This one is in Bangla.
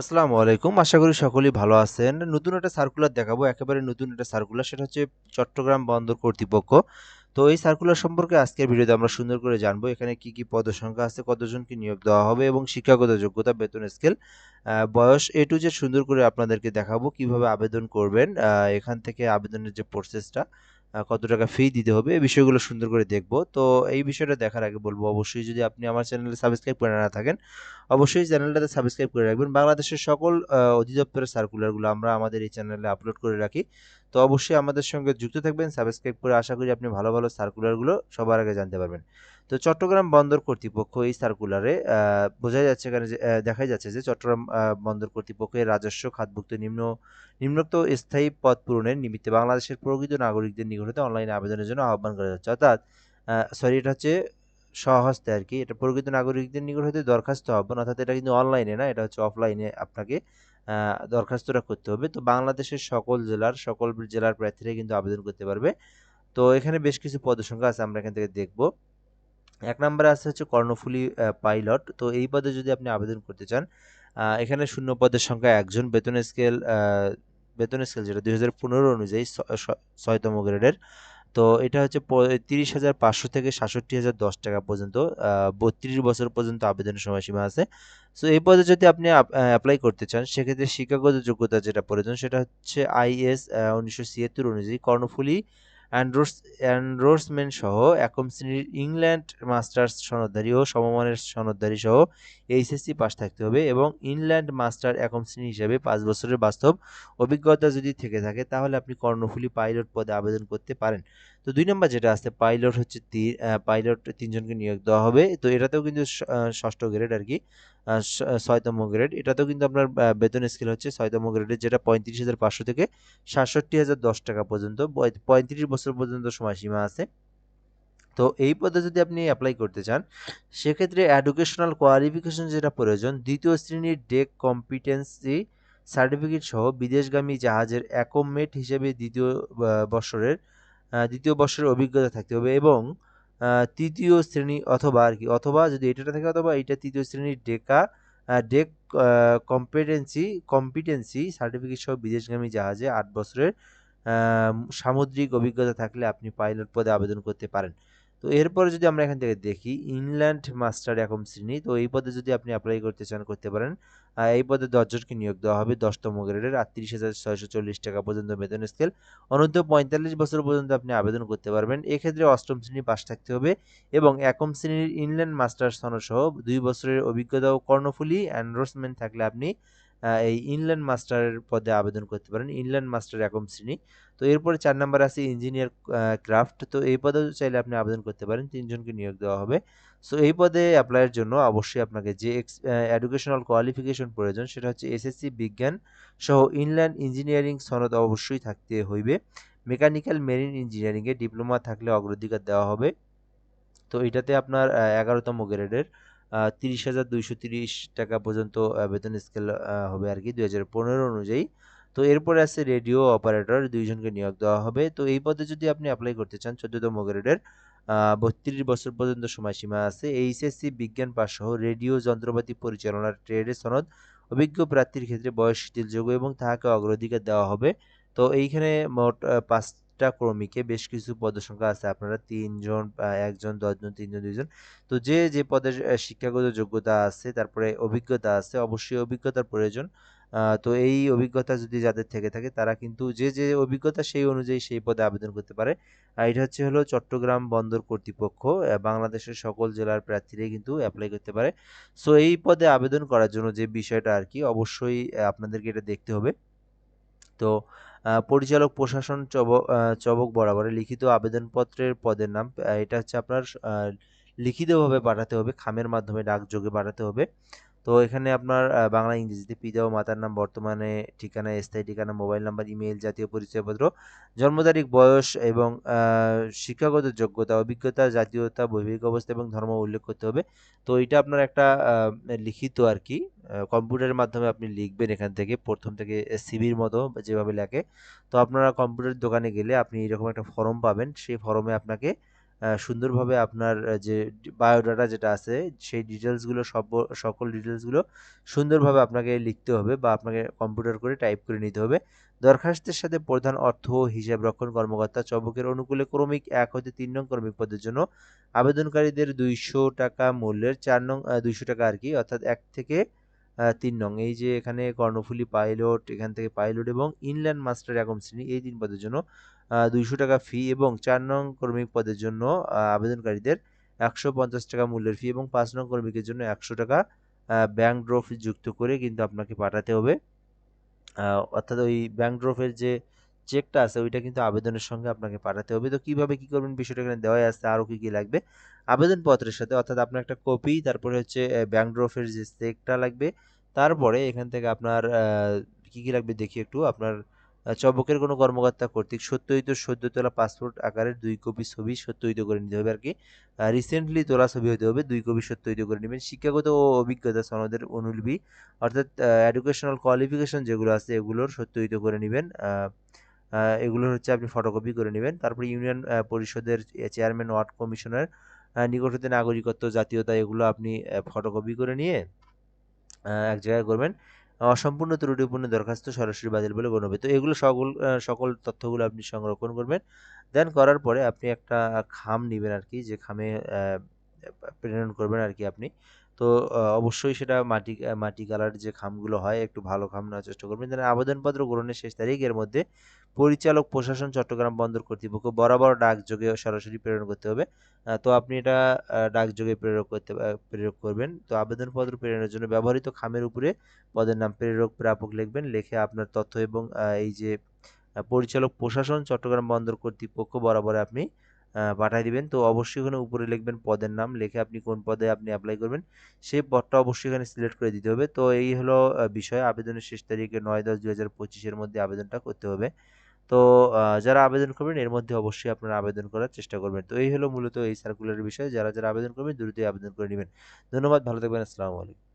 আসসালামু আলাইকুম। আশা করি সকলেই ভালো আছেন। নতুন একটা সার্কুলার দেখাবো। একেবারে নতুন একটা সার্কুলার। সেটা হচ্ছে চট্টগ্রাম বন্দর কর্তৃপক্ষ। তো এই সার্কুলার সম্পর্কে আজকের ভিডিওতে আমরা সুন্দর করে জানব। এখানে কি, কি পদসংখ্যা আছে, কতজনকে নিয়োগ দেওয়া হবে এবং শিক্ষাগত যোগ্যতা, বেতন স্কেল, বয়স এ টু জেড সুন্দর করে আপনাদেরকে দেখাবো। কীভাবে আবেদন করবেন। এখান থেকে আবেদনের যে প্রসেসটা, কত টাকা ফি দিতে হবে, এই বিষয়গুলো সুন্দর করে দেখব। তো এই বিষয়টা দেখার আগে বলব অবশ্যই যদি আপনি আমার চ্যানেলে সাবস্ক্রাইব করে না থাকেন, অবশ্যই চ্যানেলটাতে সাবস্ক্রাইব করে রাখবেন। বাংলাদেশের সকল অধিদপ্তরের সার্কুলারগুলো আমরা আমাদের এই চ্যানেলে আপলোড করে রাখি। তো অবশ্যই আমাদের সঙ্গে যুক্ত থাকবেন। সাবস্ক্রাইব করে আশা করি আপনি ভালো, ভালো সার্কুলারগুলো সবার আগে জানতে পারবেন। তো চট্টগ্রাম বন্দর কর্তৃপক্ষ এই সার্কুলারে বোঝা যাচ্ছে এখানে যে দেখাই যাচ্ছে যে চট্টগ্রাম বন্দর কর্তৃপক্ষের রাজস্ব খাতভুক্ত নিম্ন নিম্নোক্ত স্থায়ী পদ পূরণের নিমিত্তে বাংলাদেশের প্রকৃত নাগরিকদের নিকট হতে অনলাইনে আবেদনের জন্য আহ্বান করা যাচ্ছে। অর্থাৎ সরি এটা হচ্ছে সহস্তে আর কি এটা প্রকৃত নাগরিকদের নিকট হতে দরখাস্ত আহ্বান অর্থাৎ এটা কিন্তু অনলাইনে না, এটা হচ্ছে অফলাইনে আপনাকে দরখাস্তটা করতে হবে। তো বাংলাদেশের সকল জেলার সকল জেলার প্রার্থীরাই কিন্তু আবেদন করতে পারবে। তো এখানে বেশ কিছু পদসংখ্যা আছে আমরা এখান থেকে দেখব। ১ নম্বরে আছে হচ্ছে কর্ণফুলী পাইলট। তো এই পদে যদি আপনি আবেদন করতে চান, এখানে শূন্য পদের সংখ্যা ১ জন। বেতন স্কেল বেতন স্কেল যেটা ২০১৫ অনুযায়ী ছ ছ ৬ তম গ্রেডের। তো এটা হচ্ছে তিরিশ হাজার পাঁচশো থেকে ৬৭,০১০ টাকা পর্যন্ত বত্রিশ বছর পর্যন্ত আবেদনের সময়সীমা আছে। সো এই পদে যদি আপনি অ্যাপ্লাই করতে চান, সেক্ষেত্রে শিক্ষাগত যোগ্যতা যেটা প্রয়োজন সেটা হচ্ছে আইএস উনিশশো ১৯৭৬ অনুযায়ী কর্ণফুলী এন্ডোর্স অ্যান্ড্রোসম্যান সহ একম শ্রেণির ইংল্যান্ড মাস্টার্স সনদধারী ও সমমানের সনদধারী সহ এইচএসসি পাশ থাকতে হবে এবং ইংল্যান্ড মাস্টার একম শ্রেণি হিসাবে পাঁচ বছরের বাস্তব অভিজ্ঞতা যদি থেকে থাকে, তাহলে আপনি কর্ণফুলী পাইলট পদে আবেদন করতে পারেন। তো দুই নম্বর যেটা আছে পাইলট হচ্ছে পাইলট তিনজনকে নিয়োগ দেওয়া হবে। তো এটাতেও কিন্তু ষষ্ঠ গ্রেড আর কি স ৬ তম গ্রেড। এটাতেও কিন্তু আপনার বেতন স্কেল হচ্ছে ৬ তম গ্রেডের যেটা ৩৫,৫০০ থেকে ৬৭,০১০ টাকা পর্যন্ত পঁয়ত্রিশ বছর পর্যন্ত সময়সীমা আছে। তো এই পদে যদি আপনি অ্যাপ্লাই করতে চান, সেক্ষেত্রে এডুকেশনাল কোয়ালিফিকেশন যেটা প্রয়োজন, দ্বিতীয় শ্রেণির ডেক কম্পিটেন্সি সার্টিফিকেট সহ বিদেশগামী জাহাজের একম-মেট হিসেবে ২য় বা ২য় বর্ষের অভিজ্ঞতা থাকতে হবে এবং তৃতীয় শ্রেণি অথবা আর কি, অথবা যদি এটা থাকে অথবা এটা তৃতীয় শ্রেণির ডেকা ডেক কম্পিটেন্সি কম্পিটেন্সি সার্টিফিকেট সহ বিদেশগামী জাহাজে আট বছরের সামুদ্রিক অভিজ্ঞতা থাকলে আপনি পাইলট পদে আবেদন করতে পারেন। তো এরপরে যদি আমরা এখান থেকে দেখি ইনল্যান্ড মাস্টার একম শ্রেণি। তো এই পদে যদি আপনি অ্যাপ্লাই করতে চান করতে পারেন। এই পদে ১০ জনকে নিয়োগ দেওয়া হবে ১০ তম গ্রেডের ৩৮,৬৪০ টাকা পর্যন্ত বেতন স্কেল। অনূর্ধ্ব ৪৫ বছর পর্যন্ত আপনি আবেদন করতে পারবেন। এক্ষেত্রে অষ্টম শ্রেণি পাস থাকতে হবে এবং একম শ্রেণির ইনল্যান্ড মাস্টার্স সনদ সহ ২ বছরের অভিজ্ঞতা ও কর্ণফুলি এন্ডোর্সমেন্ট থাকলে আপনি এই ইনল্যান্ড মাস্টারের পদে আবেদন করতে পারেন। ইনল্যান্ড মাস্টার একম শ্রেণি। তো এরপরে চার নাম্বার আছে ইঞ্জিনিয়ার ক্রাফট। তো এই পদেও চাইলে আপনি আবেদন করতে পারেন। তিনজনকে নিয়োগ দেওয়া হবে। সো এই পদে অ্যাপ্লাইয়ের জন্য অবশ্যই আপনাকে যে এডুকেশনাল কোয়ালিফিকেশন প্রয়োজন সেটা হচ্ছে এসএসসি বিজ্ঞান সহ ইনল্যান্ড ইঞ্জিনিয়ারিং সনদ অবশ্যই থাকতে হইবে। মেকানিক্যাল মেরিন ইঞ্জিনিয়ারিংয়ে ডিপ্লোমা থাকলে অগ্রাধিকার দেওয়া হবে। তো এটাতে আপনার আ ১১ তম গ্রেডের আ ৩০,২৩০ টাকা পর্যন্ত বেতন স্কেল হবে আরকি ২০১৫ অনুযায়ী। তো এরপরে আছে রেডিও অপারেটর দুইজনকে নিয়োগ দেওয়া হবে। তো এই পদে যদি আপনি এপ্লাই করতে চান ১৪ তম গ্রেডের ৩২ বছর পর্যন্ত সময়সীমা আছে। এইচএসসি বিজ্ঞান পাস সহ রেডিও যন্ত্রপাতি পরিচালনার ট্রেডের সনদ অভিজ্ঞ প্রার্থীর ক্ষেত্রে বয়স শিথিলযোগ্য এবং তাহাকে অগ্রাধিকার দেওয়া হবে। তো এইখানে মোট পাঁচটা ৫ ক্রমিকে বেশ কিছু পদসংখ্যা আছে। আপনারা ৩ জন, আ ১ জন, ১০ জন, ৩ জন, ২ জন। তো যে, যে পদের শিক্ষাগত যোগ্যতা আছে, তারপরে অভিজ্ঞতা আছে, অবশ্যই অভিজ্ঞতার প্রয়োজন। তো এই অভিজ্ঞতা যদি যাদের থেকে থাকে তারা কিন্তু যে, যে অভিজ্ঞতা সেই অনুযায়ী সেই পদে আবেদন করতে পারে। আর এটা হচ্ছে হলো চট্টগ্রাম বন্দর কর্তৃপক্ষ। বাংলাদেশের সকল জেলার প্রার্থীরাই কিন্তু অ্যাপ্লাই করতে পারে। সো এই পদে আবেদন করার জন্য যে বিষয়টা আর কি অবশ্যই আপনাদেরকে এটা দেখতে হবে। তো পরিচালক প্রশাসন চব চবক বরাবরে লিখিত আবেদনপত্রের পদের নাম এটা হচ্ছে আপনার লিখিতভাবে পাঠাতে হবে। খামের মাধ্যমে ডাকযোগে পাঠাতে হবে। তো এখানে আপনার বাংলা, ইংরেজিতে পিতা ও মাতার নাম, বর্তমানে ঠিকানা, স্থায়ী ঠিকানা, মোবাইল নাম্বার, ইমেইল, জাতীয় পরিচয়পত্র, জন্ম তারিখ, বয়স এবং শিক্ষাগত যোগ্যতা, অভিজ্ঞতা, জাতীয়তা, বৈবাহিক অবস্থা এবং ধর্ম উল্লেখ করতে হবে। তো এটা আপনার একটা লিখিত আর কি কম্পিউটারের মাধ্যমে আপনি লিখবেন এখান থেকে প্রথম থেকে সিভির মতো যেভাবে লেখে। তো আপনারা কম্পিউটার দোকানে গেলে আপনি এরকম একটা ফর্ম পাবেন। সেই ফর্মে আপনাকে সুন্দরভাবে আপনার যে বায়োডাটা যেটা আছে, সেই ডিটেলসগুলো সব, সকল ডিটেলসগুলো সুন্দরভাবে আপনাকে লিখতে হবে বা আপনাকে কম্পিউটার করে টাইপ করে নিতে হবে। দরখাস্তের সাথে প্রধান অর্থ, হিসাব রক্ষণ, কর্মকর্তা চবকের অনুকূলে ক্রমিক এক হতে তিন নং ক্রমিক পদের জন্য আবেদনকারীদের দুইশো টাকা মূল্যের চার নং দুইশো টাকা আর কি, অর্থাৎ এক থেকে তিন নং। এই যে এখানে কর্ণফুলী পাইলট এখান থেকে পাইলট এবং ইনল্যান্ড মাস্টার একম শ্রেণি, এই তিন পদের জন্য দুইশো টাকা ফি এবং চার নং কর্মিক পদের জন্য আবেদনকারীদের একশো পঞ্চাশ টাকা মূল্যের ফি এবং পাঁচ নং কর্মিকের জন্য একশো টাকা ব্যাংক ড্রপ যুক্ত করে কিন্তু আপনাকে পাঠাতে হবে। অর্থাৎ ওই ব্যাংক ড্রপের যে চেকটা আছে, ওইটা কিন্তু আবেদনের সঙ্গে আপনাকে পাঠাতে হবে। তো কীভাবে কী করবেন বিষয়টা এখানে দেওয়াই আছে, আরও কী কী লাগবে? আবেদনপত্রের সাথে, অর্থাৎ আপনার একটা কপি তারপরে হচ্ছে ব্যাংক ড্রপের যে চেকটা লাগবে, তারপরে এখান থেকে আপনার কী কি লাগবে দেখি একটু, আপনার চবকের কোনো কর্মকর্তা কর্তৃক সত্যইত সদ্য তোলা পাসপোর্ট আকারের দুই কপি ছবি সত্যইত করে নিতে হবে আর কি রিসেন্টলি তোলা ছবি হতে হবে, দুই কপি সত্যইত করে নেবেন। শিক্ষাগত ও অভিজ্ঞতা সনদের অনুলিপি, অর্থাৎ এডুকেশনাল কোয়ালিফিকেশন যেগুলো আছে এগুলোর সত্যইত করে নেবেন। এগুলো হচ্ছে আপনি ফটোকপি করে নেবেন। তারপরে ইউনিয়ন পরিষদের চেয়ারম্যান ওয়ার্ড কমিশনার নিকট হতে নাগরিকত্ব, জাতীয়তা এগুলো আপনি ফটোকপি করে নিয়ে এক জায়গায় করবেন। অসম্পূর্ণ ত্রুটিপূর্ণ দরখাস্ত সরাসরি বাতিল বলে গণ্য হবে। তো এগুলো সকল সকল তথ্যগুলো আপনি সংরক্ষণ করবেন। দেন করার পরে আপনি একটা খাম নেবেন আর কি যে খামে প্রেরণ করবেন আর কি আপনি। তো অবশ্যই সেটা মাটি মাটি কালার যে খামগুলো হয়, একটু ভালো খাম নেওয়ার চেষ্টা করবেন। যেন আবেদনপত্র গ্রহণের শেষ তারিখের মধ্যে পরিচালক প্রশাসন চট্টগ্রাম বন্দর কর্তৃপক্ষ বরাবর ডাকযোগে সরাসরি প্রেরণ করতে হবে। তো আপনি এটা ডাকযোগে প্রেরক করতে প্রেরক করবেন। তো আবেদনপত্র প্রেরণের জন্য ব্যবহৃত খামের উপরে পদের নাম প্রেরক প্রাপক লিখবেন। লিখে আপনার তথ্য এবং এই যে পরিচালক প্রশাসন চট্টগ্রাম বন্দর কর্তৃপক্ষ বরাবর আপনি পাঠিয়ে দিবেন। তো অবশ্যই ওখানে উপরে লিখবেন পদের নাম, লিখে আপনি কোন পদে আপনি অ্যাপ্লাই করবেন। সেই পদটা অবশ্যই এখানে সিলেক্ট করে দিতে হবে। তো এই হলো বিষয়। আবেদনের শেষ তারিখে নয় দশ দু হাজার পঁচিশের মধ্যে আবেদনটা করতে হবে। তো যারা আবেদন করবেন, এর মধ্যে অবশ্যই আপনারা আবেদন করার চেষ্টা করবেন। তো এই হলো মূলত এই সার্কুলারের বিষয়। যারা যারা আবেদন করবেন, দ্রুতই আবেদন করে নেবেন। ধন্যবাদ, ভালো থাকবেন। আসসালামু আলাইকুম।